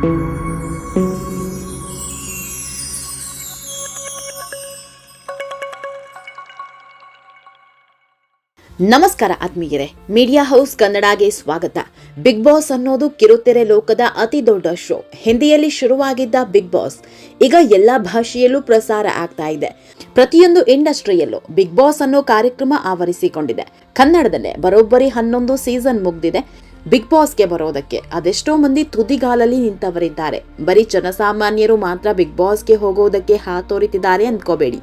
ನಮಸ್ಕಾರ ಆತ್ಮೀಯರೇ. Media house ಕನ್ನಡಗೆ ಸ್ವಾಗತ. ಬಿಗ್ ಬಾಸ್ ಅನ್ನೋದು ಕಿರುತೆರೆ ಲೋಕದ ಅತಿ ದೊಡ್ಡ ಶೋ. ಹಿಂದಿಯಲ್ಲಿ ಶುರುವಾಗಿದ್ದ ಬಿಗ್ ಬಾಸ್. ಈಗ ಎಲ್ಲಾ ಭಾಷೆಯಲ್ಲೂ ಪ್ರಸಾರ ಆಗ್ತಾ ಇದೆ. ಪ್ರತಿಯೊಂದು ಇಂಡಸ್ಟ್ರಿಯಲ್ಲೂ ಬಿಗ್ ಬಾಸ್ ಅನ್ನೋ ಕಾರ್ಯಕ್ರಮ ಆವರಿಸಿಕೊಂಡಿದೆ. ಕನ್ನಡದಲ್ಲೇ ಬರೋಬ್ಬರಿ ಹನ್ನೊಂದು ಸೀಸನ್ ಮುಗ್ದಿದೆ. ಬಿಗ್ ಬಾಸ್ಗೆ ಬರೋದಕ್ಕೆ. ಅದೆಷ್ಟೋ ಮಂದಿ ತುದಿಗಾಲಲ್ಲಿ ನಿಂತವರಿದ್ದಾರೆ. ಬರೀ ಜನಸಾಮಾನ್ಯರು ಮಾತ್ರ ಬಿಗ್ ಬಾಸ್ಗೆ ಹೋಗೋದಕ್ಕೆ ಹಾತೋರಿತಿದ್ದಾರೆ ಅಂದ್ಕೋಬೇಡಿ.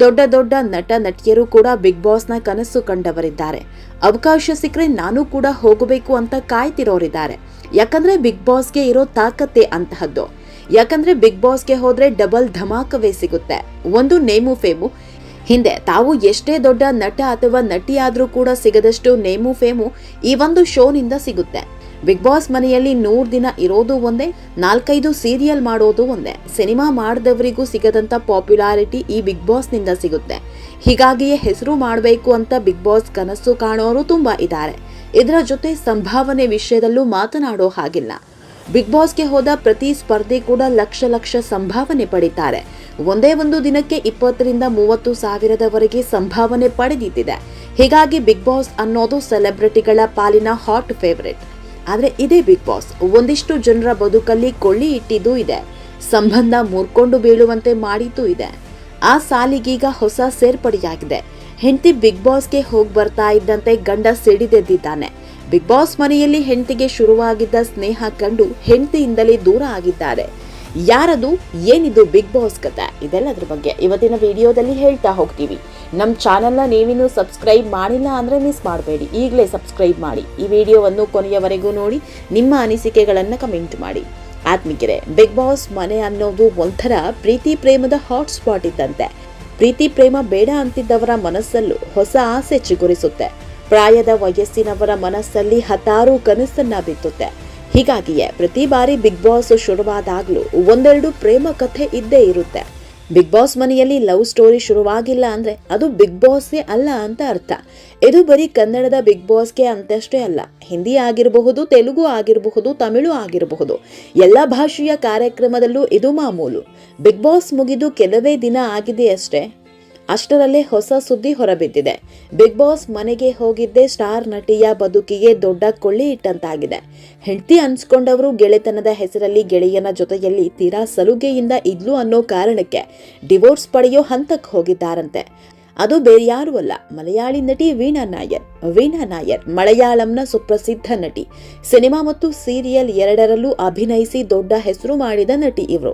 ದೊಡ್ಡ ದೊಡ್ಡ ನಟ ನಟಿಯರು ಕೂಡ ಬಿಗ್ ಬಾಸ್ನ ಕನಸು ಕಂಡವರಿದ್ದಾರೆ. ಅವಕಾಶ ಸಿಕ್ಕರೆ ನಾನು ಕೂಡ ಹೋಗಬೇಕು ಅಂತ ಕಾಯ್ತಿರೋರಿದ್ದಾರೆ. ಯಾಕಂದ್ರೆ ಬಿಗ್ ಬಾಸ್ಗೆ ಇರೋ ತಾಕತ್ತೆ ಅಂತಹದ್ದು. ಯಾಕಂದ್ರೆ ಬಿಗ್ ಬಾಸ್ಗೆ ಹೋದ್ರೆ ಡಬಲ್ ಧಮಾಕವೇ ಸಿಗುತ್ತೆ. ಒಂದು ನೇಮು, ಫೇಮು ಹಿಂದೆ ತಾವು ಎಷ್ಟೇ ದೊಡ್ಡ ನಟ ಅಥವಾ ನಟಿಯಾದರೂ ಕೂಡ ಸಿಗದಷ್ಟು ನೇಮು ಫೇಮು ಈ ಒಂದು ಶೋನಿಂದ ಸಿಗುತ್ತೆ. ಬಿಗ್ ಬಾಸ್ ಮನೆಯಲ್ಲಿ ನೂರು ದಿನ ಇರೋದು ಒಂದೇ, ನಾಲ್ಕೈದು ಸೀರಿಯಲ್ ಮಾಡೋದು ಒಂದೇ. ಸಿನಿಮಾ ಮಾಡಿದವರಿಗೂ ಸಿಗದಂತ ಪಾಪ್ಯುಲಾರಿಟಿ ಈ ಬಿಗ್ ಬಾಸ್ನಿಂದ ಸಿಗುತ್ತೆ. ಹೀಗಾಗಿಯೇ ಹೆಸರು ಮಾಡಬೇಕು ಅಂತ ಬಿಗ್ ಬಾಸ್ ಕನಸು ಕಾಣೋರು ತುಂಬಾ ಇದ್ದಾರೆ. ಇದರ ಜೊತೆ ಸಂಭಾವನೆ ವಿಷಯದಲ್ಲೂ ಮಾತನಾಡೋ ಹಾಗಿಲ್ಲ. ಬಿಗ್ ಬಾಸ್ಗೆ ಹೋದ ಪ್ರತಿ ಸ್ಪರ್ಧೆ ಕೂಡ ಲಕ್ಷ ಲಕ್ಷ ಸಂಭಾವನೆ ಪಡಿತಾರೆ. ಒಂದೇ ಒಂದು ದಿನಕ್ಕೆ ಇಪ್ಪತ್ತರಿಂದ ಮೂವತ್ತು ಸಾವಿರದವರೆಗೆ ಸಂಭಾವನೆ ಪಡೆದಿದ್ದಿದೆ. ಹೀಗಾಗಿ ಬಿಗ್ ಬಾಸ್ ಅನ್ನೋದು ಸೆಲೆಬ್ರಿಟಿಗಳ ಪಾಲಿನ ಹಾಟ್ ಫೇವರೇಟ್. ಆದರೆ ಇದೇ ಬಿಗ್ ಬಾಸ್ ಒಂದಿಷ್ಟು ಜನರ ಬದುಕಲ್ಲಿ ಕೊಳ್ಳಿ ಇಟ್ಟಿದ್ದೂ ಇದೆ. ಸಂಬಂಧ ಮುರ್ಕೊಂಡು ಬೀಳುವಂತೆ ಮಾಡಿದ್ದೂ ಇದೆ. ಆ ಸಾಲಿಗೀಗ ಹೊಸ ಸೇರ್ಪಡೆಯಾಗಿದೆ. ಹೆಂಡತಿ ಬಿಗ್ ಬಾಸ್ಗೆ ಹೋಗಿ ಬರ್ತಾ ಇದ್ದಂತೆ ಗಂಡ ಸಿಡಿದೆದ್ದಿದ್ದಾನೆ. ಬಿಗ್ ಬಾಸ್ ಮನೆಯಲ್ಲಿ ಹೆಂಡತಿಗೆ ಶುರುವಾಗಿದ್ದ ಸ್ನೇಹ ಕಂಡು ಹೆಂಡತಿಯಿಂದಲೇ ದೂರ ಆಗಿದ್ದಾರೆ. ಯಾರದು, ಏನಿದು ಬಿಗ್ ಬಾಸ್ ಕತೆ? ಇದೆಲ್ಲದ್ರ ಬಗ್ಗೆ ಇವತ್ತಿನ ವಿಡಿಯೋದಲ್ಲಿ ಹೇಳ್ತಾ ಹೋಗ್ತೀವಿ. ನಮ್ಮ ಚಾನೆಲ್ನ ನೀವಿನ್ನೂ ಸಬ್ಸ್ಕ್ರೈಬ್ ಮಾಡಿಲ್ಲ ಅಂದರೆ ಮಿಸ್ ಮಾಡಬೇಡಿ. ಈಗಲೇ ಸಬ್ಸ್ಕ್ರೈಬ್ ಮಾಡಿ. ಈ ವಿಡಿಯೋವನ್ನು ಕೊನೆಯವರೆಗೂ ನೋಡಿ, ನಿಮ್ಮ ಅನಿಸಿಕೆಗಳನ್ನು ಕಮೆಂಟ್ ಮಾಡಿ. ಆತ್ಮಿಕರೆ, ಬಿಗ್ ಬಾಸ್ ಮನೆ ಅನ್ನೋದು ಒಂಥರ ಪ್ರೀತಿ ಪ್ರೇಮದ ಹಾಟ್ ಸ್ಪಾಟ್ ಇದ್ದಂತೆ. ಪ್ರೀತಿ ಪ್ರೇಮ ಬೇಡ ಅಂತಿದ್ದವರ ಮನಸ್ಸಲ್ಲೂ ಹೊಸ ಆಸೆ ಚಿಗುರಿಸುತ್ತೆ. ಪ್ರಾಯದ ವಯಸ್ಸಿನವರ ಮನಸ್ಸಲ್ಲಿ ಹತಾರು ಕನಸನ್ನ ಬಿತ್ತುತ್ತೆ. ಹೀಗಾಗಿಯೇ ಪ್ರತಿ ಬಾರಿ ಬಿಗ್ ಬಾಸ್ ಶುರುವಾದಾಗ್ಲೂ ಒಂದೆರಡು ಪ್ರೇಮ ಕಥೆ ಇದ್ದೇ ಇರುತ್ತೆ. ಬಿಗ್ ಬಾಸ್ ಮನೆಯಲ್ಲಿ ಲವ್ ಸ್ಟೋರಿ ಶುರುವಾಗಿಲ್ಲ ಅಂದ್ರೆ ಅದು ಬಿಗ್ ಬಾಸ್ಗೆ ಅಲ್ಲ ಅಂತ ಅರ್ಥ. ಇದು ಬರೀ ಕನ್ನಡದ ಬಿಗ್ ಬಾಸ್ಗೆ ಅಂತಷ್ಟೇ ಅಲ್ಲ. ಹಿಂದಿ ಆಗಿರಬಹುದು, ತೆಲುಗು ಆಗಿರಬಹುದು, ತಮಿಳು ಆಗಿರಬಹುದು. ಎಲ್ಲ ಭಾಷೆಯ ಕಾರ್ಯಕ್ರಮದಲ್ಲೂ ಇದು ಮಾಮೂಲು. ಬಿಗ್ ಬಾಸ್ ಮುಗಿದು ಕೆಲವೇ ದಿನ ಆಗಿದೆ ಅಷ್ಟೇ. ಅಷ್ಟರಲ್ಲೇ ಹೊಸ ಸುದ್ದಿ ಹೊರಬಿದ್ದಿದೆ. ಬಿಗ್ ಬಾಸ್ ಮನೆಗೆ ಹೋಗಿದ್ದೇ ಸ್ಟಾರ್ ನಟಿಯ ಬದುಕಿಗೆ ದೊಡ್ಡ ಕೊಳ್ಳಿ ಇಟ್ಟಂತಾಗಿದೆ. ಹೆಂಡತಿ ಅನ್ಸ್ಕೊಂಡವರು ಗೆಳೆತನದ ಹೆಸರಲ್ಲಿ ಗೆಳೆಯನ ಜೊತೆಯಲ್ಲಿ ತೀರಾ ಸಲುಗೆಯಿಂದ ಇದ್ಲು ಅನ್ನೋ ಕಾರಣಕ್ಕೆ ಡಿವೋರ್ಸ್ ಪಡೆಯೋ ಹಂತಕ್ಕೆ ಹೋಗಿದ್ದಾರಂತೆ. ಅದು ಬೇರೆ ಯಾರು ಅಲ್ಲ, ಮಲಯಾಳಿ ನಟಿ ವೀಣಾ ನಾಯರ್. ವೀಣಾ ನಾಯರ್ ಮಲಯಾಳಂನ ಸುಪ್ರಸಿದ್ಧ ನಟಿ. ಸಿನಿಮಾ ಮತ್ತು ಸೀರಿಯಲ್ ಎರಡರಲ್ಲೂ ಅಭಿನಯಿಸಿ ದೊಡ್ಡ ಹೆಸರು ಮಾಡಿದ ನಟಿ ಇವರು.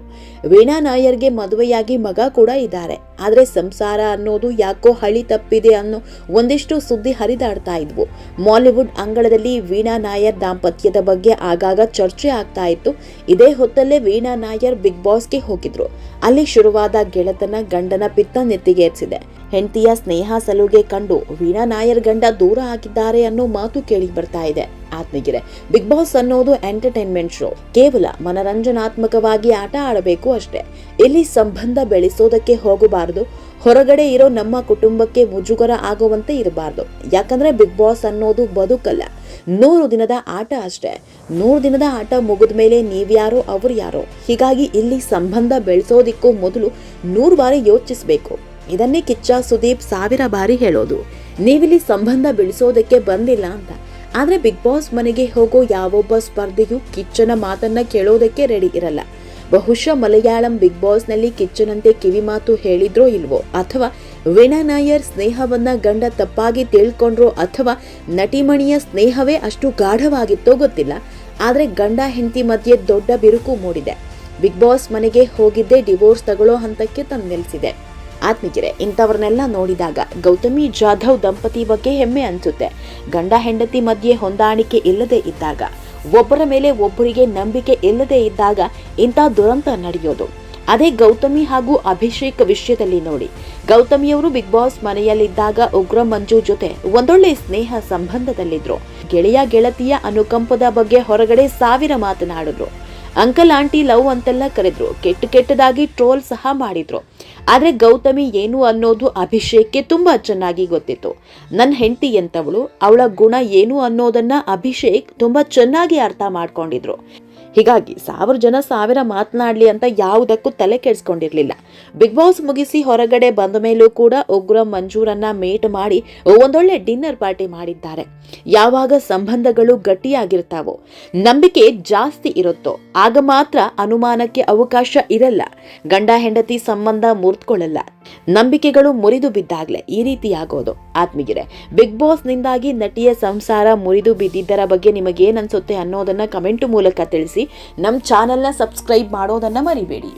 ವೀಣಾ ನಾಯರ್ಗೆ ಮದುವೆಯಾಗಿ ಮಗ ಕೂಡ ಇದ್ದಾರೆ. ಆದರೆ ಸಂಸಾರ ಅನ್ನೋದು ಯಾಕೋ ಹಳಿ ತಪ್ಪಿದೆ ಅನ್ನೋ ಒಂದಿಷ್ಟು ಸುದ್ದಿ ಹರಿದಾಡ್ತಾ ಇದ್ವು. ಮಾಲಿವುಡ್ ಅಂಗಳದಲ್ಲಿ ವೀಣಾ ನಾಯರ್ ದಾಂಪತ್ಯದ ಬಗ್ಗೆ ಆಗಾಗ ಚರ್ಚೆ ಆಗ್ತಾ ಇತ್ತು. ಇದೇ ಹೊತ್ತಲ್ಲೇ ವೀಣಾ ನಾಯರ್ ಬಿಗ್ ಬಾಸ್ಗೆ ಹೋಗಿದ್ರು. ಅಲ್ಲಿ ಶುರುವಾದ ಗೆಳೆತನ ಗಂಡನ ಪಿತ್ತ ನೆತ್ತಿಗೇರಿಸಿದೆ. ಹೆಂಡತಿಯ ಸ್ನೇಹ ಸಲುಗೆ ಕಂಡು ವೀಣಾ ನಾಯರ್ ಗಂಡ ದೂರ ಆಗಿದ್ದಾರೆ ಅನ್ನೋ ಮಾತು ಕೇಳಿ ಬರ್ತಾ ಇದೆ. ಆತ್ಮಗಿರೆ ಬಿಗ್ ಬಾಸ್ ಅನ್ನೋದು ಎಂಟರ್ಟೈನ್ಮೆಂಟ್ ಶೋ. ಕೇವಲ ಮನರಂಜನಾತ್ಮಕವಾಗಿ ಆಟ ಆಡಬೇಕು ಅಷ್ಟೇ. ಇಲ್ಲಿ ಸಂಬಂಧ ಬೆಳೆಸೋದಕ್ಕೆ ಹೋಗಬಾರದು, ಹೊರಗಡೆ ಇರೋ ನಮ್ಮ ಕುಟುಂಬಕ್ಕೆ ಮುಜುಗರ ಆಗುವಂತೆ ಇರಬಾರ್ದು. ಯಾಕಂದ್ರೆ ಬಿಗ್ ಬಾಸ್ ಅನ್ನೋದು ಬದುಕಲ್ಲ. ನೂರು ದಿನದ ಆಟ ಅಷ್ಟೇ. ನೂರು ದಿನದ ಆಟ ಮುಗಿದ ಮೇಲೆ ನೀವ್ಯಾರೋ, ಅವ್ರು ಯಾರೋ. ಹೀಗಾಗಿ ಇಲ್ಲಿ ಸಂಬಂಧ ಬೆಳೆಸೋದಿಕ್ಕೂ ಮೊದಲು ನೂರು ಬಾರಿ ಯೋಚಿಸಬೇಕು. ಇದನ್ನೇ ಕಿಚ್ಚ ಸುದೀಪ್ ಸಾವಿರ ಬಾರಿ ಹೇಳೋದು. ನೀವಿಲ್ಲಿ ಸಂಬಂಧ ಬೆಳೆಸೋದಕ್ಕೆ ಬಂದಿಲ್ಲ ಅಂತ. ಆದರೆ ಬಿಗ್ ಬಾಸ್ ಮನೆಗೆ ಹೋಗೋ ಯಾವೊಬ್ಬ ಸ್ಪರ್ಧಿಯು ಕಿಚ್ಚನ ಮಾತನ್ನ ಕೇಳೋದಕ್ಕೆ ರೆಡಿ ಇರಲ್ಲ. ಬಹುಶಃ ಮಲಯಾಳಂ ಬಿಗ್ ಬಾಸ್ನಲ್ಲಿ ಕಿಚ್ಚನಂತೆ ಕಿವಿ ಮಾತು ಹೇಳಿದ್ರೋ ಇಲ್ವೋ? ಅಥವಾ ವೀಣಾ ನಾಯರ್ ಸ್ನೇಹವನ್ನ ಗಂಡ ತಪ್ಪಾಗಿ ತಿಳ್ಕೊಂಡ್ರೋ ಅಥವಾ ನಟಿಮಣಿಯ ಸ್ನೇಹವೇ ಅಷ್ಟು ಗಾಢವಾಗಿತ್ತೋ ಗೊತ್ತಿಲ್ಲ. ಆದರೆ ಗಂಡ ಹೆಂಡತಿ ಮಧ್ಯೆ ದೊಡ್ಡ ಬಿರುಕು ಮೂಡಿದೆ. ಬಿಗ್ ಬಾಸ್ ಮನೆಗೆ ಹೋಗಿದ್ದೇ ಡಿವೋರ್ಸ್ ತಗೊಳ್ಳೋ ಹಂತಕ್ಕೆ ತಂದು ನಿಲ್ಲಿಸಿದೆ ಆತ್ಮೀಯರೇ ಇಂಥವ್ರನ್ನೆಲ್ಲ ನೋಡಿದಾಗ ಗೌತಮಿ ಜಾಧವ್ ದಂಪತಿ ಬಗ್ಗೆ ಹೆಮ್ಮೆ ಅನಿಸುತ್ತೆ. ಗಂಡ ಹೆಂಡತಿ ಮಧ್ಯೆ ಹೊಂದಾಣಿಕೆ ಇಲ್ಲದೆ ಇದ್ದಾಗ, ಒಬ್ಬರ ಮೇಲೆ ಒಬ್ಬರಿಗೆ ನಂಬಿಕೆ ಇಲ್ಲದೆ ಇದ್ದಾಗ ಇಂಥ ದುರಂತ ನಡೆಯೋದು. ಅದೇ ಗೌತಮಿ ಹಾಗೂ ಅಭಿಷೇಕ್ ವಿಷಯದಲ್ಲಿ ನೋಡಿ. ಗೌತಮಿಯವರು ಬಿಗ್ ಬಾಸ್ ಮನೆಯಲ್ಲಿದ್ದಾಗ ಉಗ್ರ ಮಂಜು ಜೊತೆ ಒಂದೊಳ್ಳೆ ಸ್ನೇಹ ಸಂಬಂಧದಲ್ಲಿದ್ರು. ಗೆಳೆಯ ಗೆಳತಿಯ ಅನುಕಂಪದ ಬಗ್ಗೆ ಹೊರಗಡೆ ಸಾವಿರ ಮಾತನಾಡಿದ್ರು. ಅಂಕಲ್, ಆಂಟಿ, ಲವ್ ಅಂತೆಲ್ಲ ಕರೆದ್ರು. ಕೆಟ್ಟ ಕೆಟ್ಟದಾಗಿ ಟ್ರೋಲ್ ಸಹ ಮಾಡಿದ್ರು. ಆದ್ರೆ ಗೌತಮಿ ಏನು ಅನ್ನೋದು ಅಭಿಷೇಕ್ಗೆ ತುಂಬಾ ಚೆನ್ನಾಗಿ ಗೊತ್ತಿತ್ತು. ನನ್ನ ಹೆಂಡತಿ ಎಂಥವಳು ಅವಳ ಗುಣ ಏನು ಅನ್ನೋದನ್ನ ಅಭಿಷೇಕ್ ತುಂಬಾ ಚೆನ್ನಾಗಿ ಅರ್ಥ ಮಾಡ್ಕೊಂಡಿದ್ರು. ಹೀಗಾಗಿ ಸಾವಿರ ಜನ ಸಾವಿರ ಮಾತನಾಡ್ಲಿ ಅಂತ ಯಾವುದಕ್ಕೂ ತಲೆ ಕೆಡಿಸ್ಕೊಂಡಿರ್ಲಿಲ್ಲ. ಬಿಗ್ ಬಾಸ್ ಮುಗಿಸಿ ಹೊರಗಡೆ ಬಂದ ಮೇಲೂ ಕೂಡ ಉಗ್ರ ಮಂಜೂರನ್ನ ಮೇಟ್ ಮಾಡಿ ಒಂದೊಳ್ಳೆ ಡಿನ್ನರ್ ಪಾರ್ಟಿ ಮಾಡಿದ್ದಾರೆ. ಯಾವಾಗ ಸಂಬಂಧಗಳು ಗಟ್ಟಿಯಾಗಿರ್ತಾವೋ, ನಂಬಿಕೆ ಜಾಸ್ತಿ ಇರುತ್ತೋ, ಆಗ ಮಾತ್ರ ಅನುಮಾನಕ್ಕೆ ಅವಕಾಶ ಇರಲ್ಲ. ಗಂಡ ಹೆಂಡತಿ ಸಂಬಂಧ ಮುರಿದುಕೊಳ್ಳಲ್ಲ ನಂಬಿಕೆಗಳು ಮುರಿದು ಬಿದ್ದಾಗ್ಲೇ ಈ ರೀತಿ ಆಗೋದು ಆತ್ಮೀಗಿರೆ ಬಿಗ್ ನಿಂದಾಗಿ ನಟಿಯ ಸಂಸಾರ ಮುರಿದು ಬಿದ್ದಿದ್ದರ ಬಗ್ಗೆ ನಿಮಗೇನನ್ಸುತ್ತೆ ಅನ್ನೋದನ್ನ ಕಮೆಂಟ್ ಮೂಲಕ ತಿಳಿಸಿ. ನಮ್ಮ ಚಾನಲ್ನ ಸಬ್ಸ್ಕ್ರೈಬ್ ಮಾಡೋದನ್ನ ಮರಿಬೇಡಿ.